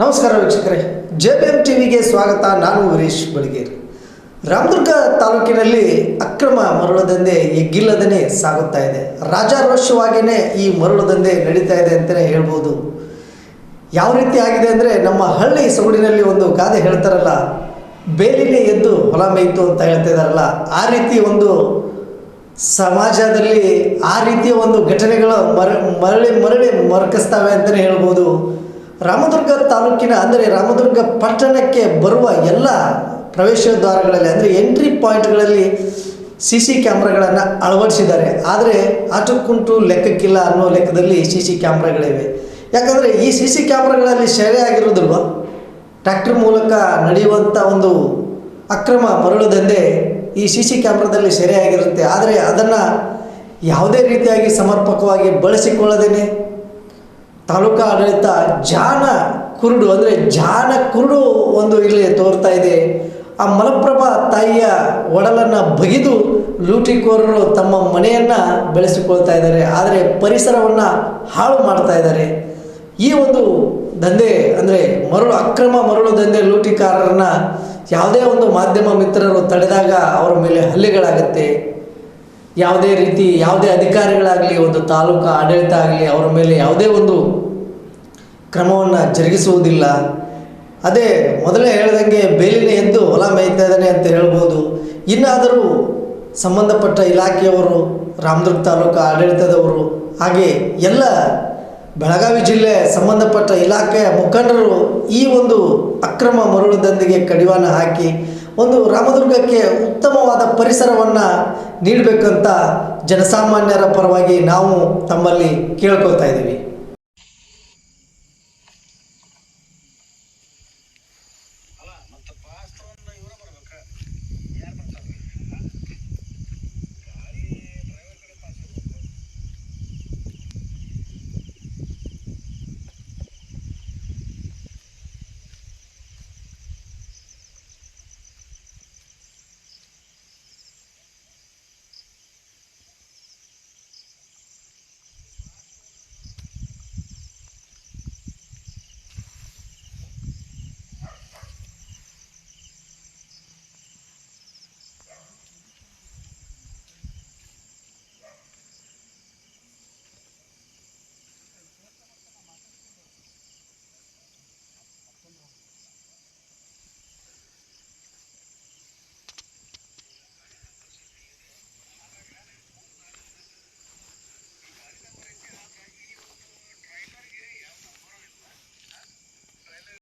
ನಮಸ್ಕಾರ ವೀಕ್ಷಕರೇ. J B M ಟಿವಿಗೆ ಸ್ವಾಗತ. ನಾನು ವೀರೇಶ್ ಬಳಿಗೇರಿ ರಾಮದುರ್ಗ ತಾಲೂಕಿನಲ್ಲಿ ಅಕ್ರಮ ಮರಳು ದಂಧೆ ಎಗ್ಗಿಲ್ಲದೇ ಸಾಗುತ್ತಾ ಇದೆ. ರಾಜಾರೋಷವಾಗಿಯೇ ಈ ಮರಳು ದಂಧೆ ನಡೀತಾ ಇದೆ ಅಂತಲೇ ಹೇಳ್ಬೋದು. ಯಾವ ರೀತಿ ಆಗಿದೆ ಅಂದರೆ ನಮ್ಮ ಹಳ್ಳಿ ಸೊಗಡಿನಲ್ಲಿ ಒಂದು ಗಾದೆ ಹೇಳ್ತಾರಲ್ಲ, ಬೇಲಿನೇ ಎದ್ದು ಹೊಲ ಮೇಯ್ತು ಅಂತ ಹೇಳ್ತಾ ಇದ್ದಾರಲ್ಲ, ಆ ರೀತಿ ಒಂದು ಸಮಾಜದಲ್ಲಿ ಆ ರೀತಿಯ ಒಂದು ಘಟನೆಗಳು ಮರ ಮರಳಿ ಮರಳಿ ಮರಕಿಸ್ತವೆ ಅಂತಲೇ ಹೇಳ್ಬೋದು. ರಾಮದುರ್ಗ ತಾಲೂಕಿನ, ಅಂದರೆ ರಾಮದುರ್ಗ ಪಟ್ಟಣಕ್ಕೆ ಬರುವ ಎಲ್ಲ ಪ್ರವೇಶ ದ್ವಾರಗಳಲ್ಲಿ ಅಂದರೆ ಎಂಟ್ರಿ ಪಾಯಿಂಟ್ಗಳಲ್ಲಿ ಸಿ ಸಿ ಕ್ಯಾಮ್ರಾಗಳನ್ನು ಅಳವಡಿಸಿದ್ದಾರೆ. ಆದರೆ ಆಟಕ್ಕುಂಟು ಲೆಕ್ಕಕ್ಕಿಲ್ಲ ಅನ್ನೋ ಲೆಕ್ಕದಲ್ಲಿ ಸಿ ಸಿ ಕ್ಯಾಮ್ರಾಗಳಿವೆ. ಯಾಕಂದರೆ ಈ ಸಿ ಸಿ ಕ್ಯಾಮ್ರಾಗಳಲ್ಲಿ ಸೆರೆ ಆಗಿರೋದಿಲ್ವ ಟ್ರ್ಯಾಕ್ಟರ್ ಮೂಲಕ ನಡೆಯುವಂಥ ಒಂದು ಅಕ್ರಮ ಮರಳು ಈ ಸಿ ಸಿ ಕ್ಯಾಮ್ರಾದಲ್ಲಿ ಸೆರೆಯಾಗಿರುತ್ತೆ. ಆದರೆ ಅದನ್ನು ಯಾವುದೇ ರೀತಿಯಾಗಿ ಸಮರ್ಪಕವಾಗಿ ಬಳಸಿಕೊಳ್ಳದೇನೆ? ತಾಲೂಕಾ ಆಡಳಿತ ಜಾನ ಕುರುಡು, ಅಂದರೆ ಜಾನ ಕುರುಡು ಒಂದು ಇಲ್ಲಿ ತೋರ್ತಾ ಇದೆ. ಆ ಮಲಪ್ರಭಾ ತಾಯಿಯ ಒಡಲನ್ನು ಬಗಿದು ಲೂಟಿಕೋರರು ತಮ್ಮ ಮನೆಯನ್ನು ಬೆಳೆಸಿಕೊಳ್ತಾ ಇದ್ದಾರೆ. ಆದರೆ ಪರಿಸರವನ್ನು ಹಾಳು ಮಾಡ್ತಾ ಇದ್ದಾರೆ. ಈ ಒಂದು ದಂಧೆ, ಅಂದರೆ ಮರಳು ಅಕ್ರಮ ಮರಳು ದಂಧೆ ಲೂಟಿಕಾರರನ್ನ ಯಾವುದೇ ಒಂದು ಮಾಧ್ಯಮ ಮಿತ್ರರು ತಡೆದಾಗ ಅವರ ಮೇಲೆ ಹಲ್ಲೆಗಳಾಗುತ್ತೆ. ಯಾವುದೇ ರೀತಿ, ಯಾವುದೇ ಅಧಿಕಾರಿಗಳಾಗಲಿ, ಒಂದು ತಾಲೂಕು ಆಡಳಿತ ಆಗಲಿ, ಅವರ ಮೇಲೆ ಯಾವುದೇ ಒಂದು ಕ್ರಮವನ್ನು ಜರುಗಿಸುವುದಿಲ್ಲ. ಅದೇ ಮೊದಲೇ ಹೇಳ್ದಂಗೆ ಬೇಲಿನ ಎದ್ದು ಹೊಲ ಮೇಯ್ತಾ ಇದ್ದಾನೆ ಅಂತ ಹೇಳ್ಬೋದು. ಇನ್ನಾದರೂ ಸಂಬಂಧಪಟ್ಟ ಇಲಾಖೆಯವರು, ರಾಮದುರ್ಗ ತಾಲೂಕು ಆಡಳಿತದವರು, ಹಾಗೆ ಎಲ್ಲ ಬೆಳಗಾವಿ ಜಿಲ್ಲೆ ಸಂಬಂಧಪಟ್ಟ ಇಲಾಖೆಯ ಮುಖಂಡರು ಈ ಒಂದು ಅಕ್ರಮ ಮರಳದೊಂದಿಗೆ ಕಡಿವಾಣ ಹಾಕಿ ಒಂದು ರಾಮದುರ್ಗಕ್ಕೆ ಉತ್ತಮವಾದ ಪರಿಸರವನ್ನು ನೀಡಬೇಕಂತ ಜನಸಾಮಾನ್ಯರ ಪರವಾಗಿ ನಾವು ತಮ್ಮಲ್ಲಿ ಕೇಳ್ಕೊಳ್ತಾ ಇದ್ದೀವಿ.